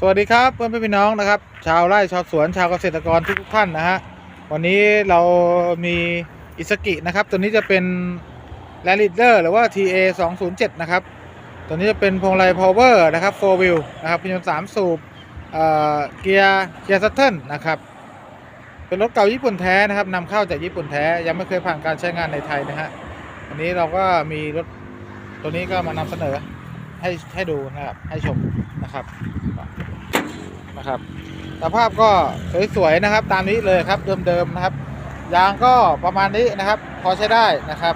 สวัสดีครับเพื่อนพี่น้องนะครับ ชาวไร่ชาวสวนชาวเกษตรกรทุกท่านนะฮะวันนี้เรามีอิสกินะครับ ตัวนี้จะเป็นแลลิเดอร์หรือว่า TA 207 นะครับ ตัวนี้จะเป็นพวงมาลัยพาวเวอร์นะครับ4 wheel นะครับเป็นยนต์3สูบเอ่อเกียร์เกียร์ซัตเทิลนะครับ เป็นรถเก่าญี่ปุ่นแท้นะครับนำเข้าจากญี่ปุ่นแท้ยังไม่เคยผ่านการใช้งานในไทยนะฮะวันนี้เราก็มีรถตัวนี้ก็มานำเสนอให้ให้ดูนะครับให้ชมนะครับ นะครับสภาพก็สวยๆนะครับ ตามนี้เลยครับเดิมๆนะครับ ยางก็ประมาณนี้นะครับ พอใช้ได้นะครับ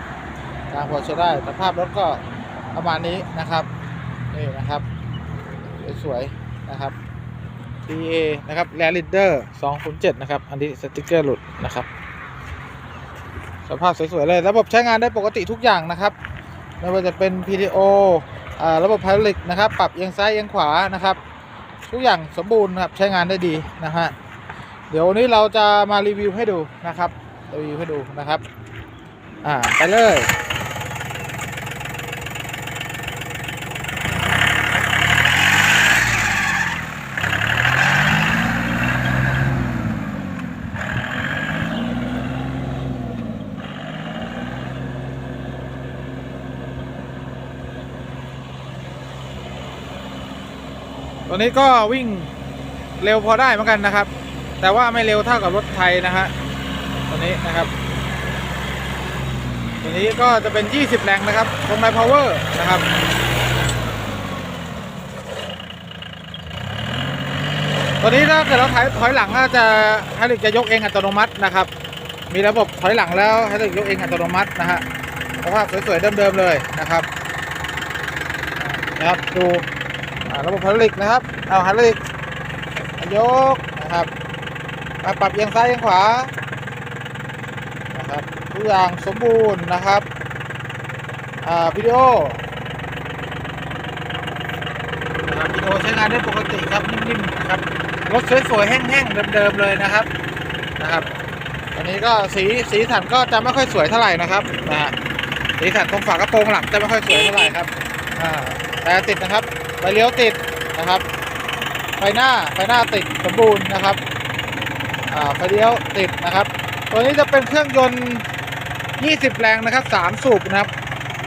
ยางพอใช้ได้สภาพรถก็ประมาณนี้นะครับนี่นะครับสวยๆนะครับ TA นะครับ l a n d e r 207 นะครับ อันนี้สติกเกอร์หลุดนะครับ สภาพสวยๆเลย ระบบใช้งานได้ปกติทุกอย่างนะครับไม่ว่าจะเป็น PTO ระบบไฮดรอลิกนะครับ ปรับเอียงซ้ายเอียงขวานะครับ ทุกอย่างสมบูรณ์ครับใช้งานได้ดีนะฮะเดี๋ยววันนี้เราจะมารีวิวให้ดูนะครับรีวิวให้ดูนะครับ อ่าไปเลย ตัวนี้ก็วิ่งเร็วพอได้เหมือนกันนะครับ แต่ว่าไม่เร็วเท่ากับรถไทยนะฮะตัวนี้นะครับ ตัวนี้ก็จะเป็น 20 แรงนะครับตรงไมพาวเวอร์นะครับตัวนี้ถ้าเกิดเราถอยถอยหลังก็จะไฮดรอลิกจะยกเองอัตโนมัตินะครับ มีระบบถอยหลังแล้วไฮดรอลิกยกเองอัตโนมัตินะฮะสภาพสวยๆเดิมๆเลยนะครับนะครับดู ระบบฮดรอลิกนะครับ เอาฮดรอลิกยกนะครับมาปรับเอียงซ้ายเอียงขวานะครับทุกอย่างสมบูรณ์นะครับอ่าวิดีโอนะครับวิดีโอใช้งานได้ปกติครับนิ่มๆนะครับรถสวยๆแห้งๆเดิมๆเลยนะครับนะครับอันนี้ก็สีสีสันก็จะไม่ค่อยสวยเท่าไหร่นะครับนะสีสันตรงฝากระโปรงหลังจะไม่ค่อยสวยเท่าไหร่ครับ แต่ติดนะครับไฟเลี้ยวติดนะครับไฟหน้าไฟหน้าติดสมบูรณ์นะครับไฟเลี้ยวติดนะครับ ตัวนี้จะเป็นเครื่องยนต์ 20 แรงนะครับ 3 สูบนะครับ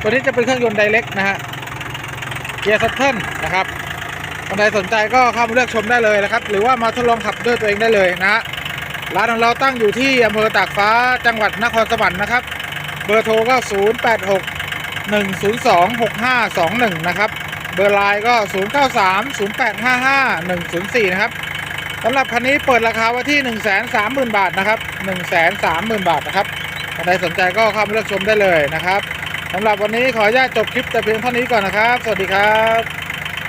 ตัวนี้จะเป็นเครื่องยนต์ไดเรกนะฮะเกียร์ซัตเทิลนะครับท่านใดสนใจก็เข้ามาเลือกชมได้เลยนะครับ หรือว่ามาทดลองขับด้วยตัวเองได้เลยนะฮะร้านของเราตั้งอยู่ที่อำเภอตากฟ้าจังหวัดนครสวรรค์นะครับ เบอร์โทรก็ 086 6521 นะครับ เบอร์ไลน์ก็ 093 0855 104 นะครับสำหรับคันนี้เปิดราคาไว้ที่ 130,000 บาทนะครับ 130,000 บาทนะครับใครสนใจก็เข้ามาเลือกชมได้เลยนะครับสำหรับวันนี้ขออนุญาตจบคลิปแต่เพียงเท่านี้ก่อนนะครับ สวัสดีครับ